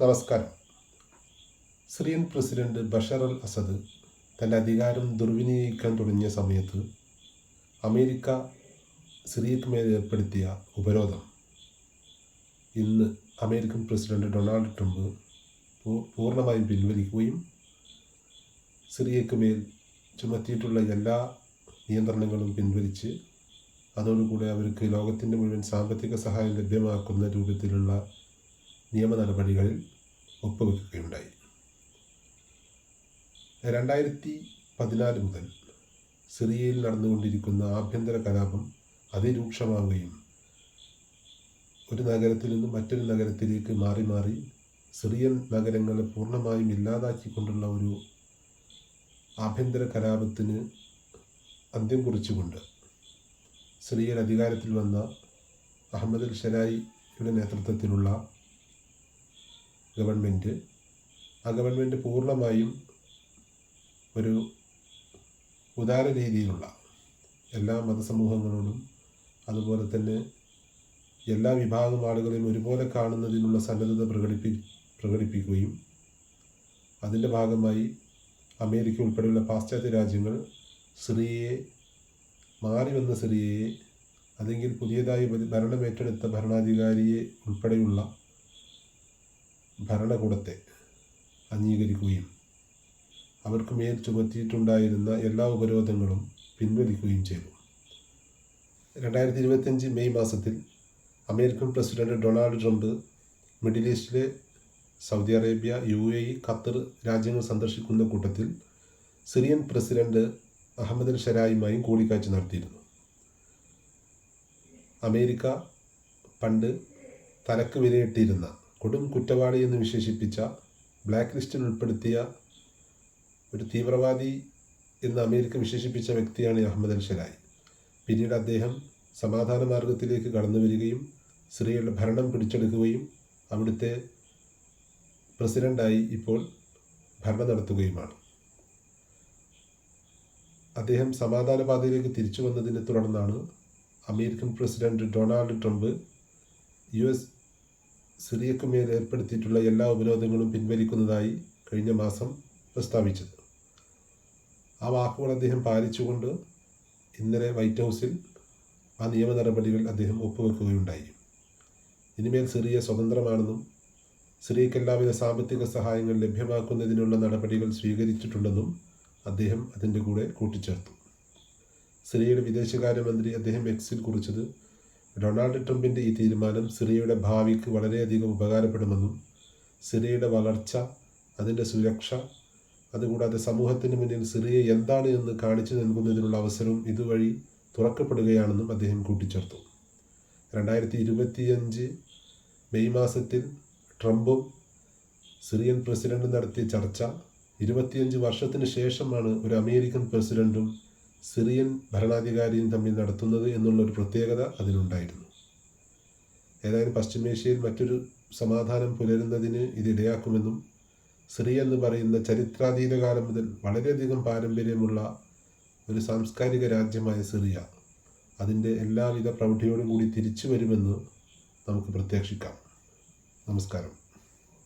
നമസ്കാരം. Syrian president Bashar al Assad തന്റെ അധികാരം ദുർവിനിയോഗിക്കാൻ തുടങ്ങിയ സമയത്ത് അമേരിക്ക സിറിയക്ക് മേൽ ഏർപ്പെടുത്തിയ ഉപരോധം. ഇന്ന് അമേരിക്കൻ പ്രസിഡന്റ് ഡൊണാൾഡ് ട്രംപ് പൂർണമായും പിൻവലിക്കുകയും സിറിയക്ക് മേൽ ചുമത്തിയിട്ടുള്ള എല്ലാ നിയന്ത്രണങ്ങളും പിൻവലിച്ച് അതോടുകൂടി അവർക്ക് ലോകത്തിന്റെ മുഴുവൻ സാമ്പത്തിക സഹായം ലഭ്യമാക്കുന്ന രൂപത്തിലുള്ള നിയമ നടപടികളിൽ ഒപ്പുവെക്കുകയുണ്ടായി. രണ്ടായിരത്തി പതിനാല് മുതൽ സിറിയയിൽ നടന്നുകൊണ്ടിരിക്കുന്ന ആഭ്യന്തര കലാപം അതിരൂക്ഷമാവുകയും ഒരു നഗരത്തിൽ നിന്നും മറ്റൊരു നഗരത്തിലേക്ക് മാറി മാറി സിറിയൻ നഗരങ്ങളെ പൂർണമായും ഇല്ലാതാക്കിക്കൊണ്ടുള്ള ഒരു ആഭ്യന്തര കലാപത്തിന് അന്ത്യം കുറിച്ചുകൊണ്ട് സിറിയയിൽ അധികാരത്തിൽ വന്ന അഹമ്മദ് അൽ നേതൃത്വത്തിലുള്ള ഗവൺമെന്റ് ആ ഗവൺമെന്റ് പൂർണമായും ഒരു ഉദാര രീതിയിലുള്ള എല്ലാ മതസമൂഹങ്ങളോടും അതുപോലെ തന്നെ എല്ലാ വിഭാഗം ആളുകളെയും ഒരുപോലെ കാണുന്നതിനുള്ള സന്നദ്ധത പ്രകടിപ്പി പ്രകടിപ്പിക്കുകയും അതിന്റെ ഭാഗമായി അമേരിക്ക ഉൾപ്പെടെയുള്ള പാശ്ചാത്യ രാജ്യങ്ങൾ സിറിയയെ മാറി വന്ന സിറിയയെ അല്ലെങ്കിൽ പുതിയതായി ഭരണമേറ്റെടുത്ത ഭരണാധികാരിയെ ഉൾപ്പെടെയുള്ള ഭരണകൂടത്തെ അംഗീകരിക്കുകയും അവർക്ക് മേൽ ചുമത്തിയിട്ടുണ്ടായിരുന്ന എല്ലാ ഉപരോധങ്ങളും പിൻവലിക്കുകയും ചെയ്തു. രണ്ടായിരത്തി ഇരുപത്തിയഞ്ച് മെയ് മാസത്തിൽ American president Donald Trump middle ഈസ്റ്റിലെ Saudi Arabia U A E Qatar രാജ്യങ്ങൾ സന്ദർശിക്കുന്ന കൂട്ടത്തിൽ സിറിയൻ പ്രസിഡന്റ് അഹമ്മദ് അൽ ഷരായുമായും കൂടിക്കാഴ്ച നടത്തിയിരുന്നു. അമേരിക്ക പണ്ട് തലക്ക് വിലയിട്ടിരുന്ന കൊടും കുറ്റവാളി എന്ന് വിശേഷിപ്പിച്ച ബ്ലാക്ക് ലിസ്റ്റിൽ ഉൾപ്പെടുത്തിയ ഒരു തീവ്രവാദി എന്ന് അമേരിക്ക വിശേഷിപ്പിച്ച വ്യക്തിയാണ് അഹമ്മദ് അൽ പിന്നീട് അദ്ദേഹം സമാധാന മാർഗത്തിലേക്ക് കടന്നു വരികയും സിറിയയുടെ ഭരണം പിടിച്ചെടുക്കുകയും അവിടുത്തെ പ്രസിഡന്റായി ഇപ്പോൾ ഭരണം നടത്തുകയുമാണ്. അദ്ദേഹം സമാധാന പാതയിലേക്ക് തിരിച്ചു വന്നതിനെ തുടർന്നാണ് American president Donald Trump U S സിറിയക്ക് മേൽ ഏർപ്പെടുത്തിയിട്ടുള്ള എല്ലാ ഉപരോധങ്ങളും പിൻവലിക്കുന്നതായി കഴിഞ്ഞ മാസം പ്രസ്താവിച്ചത്. ആ വാക്കുകൾ അദ്ദേഹം പാലിച്ചുകൊണ്ട് ഇന്നലെ വൈറ്റ് ഹൗസിൽ ആ നിയമ നടപടികൾ അദ്ദേഹം ഒപ്പുവെക്കുകയുണ്ടായി. ഇനിമേൽ സിറിയ സ്വതന്ത്രമാണെന്നും സിറിയയ്ക്ക് എല്ലാവിധ സാമ്പത്തിക സഹായങ്ങൾ ലഭ്യമാക്കുന്നതിനുള്ള നടപടികൾ സ്വീകരിച്ചിട്ടുണ്ടെന്നും അദ്ദേഹം അതിന്റെ കൂടെ കൂട്ടിച്ചേർത്തു. സിറിയയുടെ വിദേശകാര്യമന്ത്രി അദ്ദേഹം എക്സിൽ കുറിച്ചത് ഡൊണാൾഡ് ട്രംപിന്റെ ഈ തീരുമാനം സിറിയയുടെ ഭാവിക്ക് വളരെയധികം ഉപകാരപ്പെടുമെന്നും സിറിയയുടെ വളർച്ച അതിന്റെ സുരക്ഷ അതുകൂടാതെ സമൂഹത്തിന് മുന്നിൽ സിറിയ എന്താണ് എന്ന് കാണിച്ചു നൽകുന്നതിനുള്ള അവസരവും ഇതുവഴി തുറക്കപ്പെടുകയാണെന്നും അദ്ദേഹം കൂട്ടിച്ചേർത്തു. രണ്ടായിരത്തി ഇരുപത്തിയഞ്ച് മെയ് മാസത്തിൽ ട്രംപും സിറിയൻ പ്രസിഡന്റും നടത്തിയ ചർച്ച ഇരുപത്തിയഞ്ച് വർഷത്തിന് ശേഷമാണ് ഒരു അമേരിക്കൻ പ്രസിഡന്റും സിറിയൻ ഭരണാധികാരിയും തമ്മിൽ നടത്തുന്നത് എന്നുള്ളൊരു പ്രത്യേകത അതിനുണ്ടായിരുന്നു ഏതായാലും പശ്ചിമേഷ്യയിൽ മറ്റൊരു സമാധാനം പുലരുന്നതിന് ഇതിടയാക്കുമെന്നും സിറിയ എന്ന് പറയുന്ന ചരിത്രാതീത കാലം മുതൽ വളരെയധികം പാരമ്പര്യമുള്ള ഒരു സാംസ്കാരിക രാജ്യമായ സിറിയ അതിന്റെ എല്ലാവിധ പ്രൗഢിയോടും കൂടി തിരിച്ചു വരുമെന്ന് നമുക്ക് പ്രത്യാക്ഷിക്കാം നമസ്കാരം.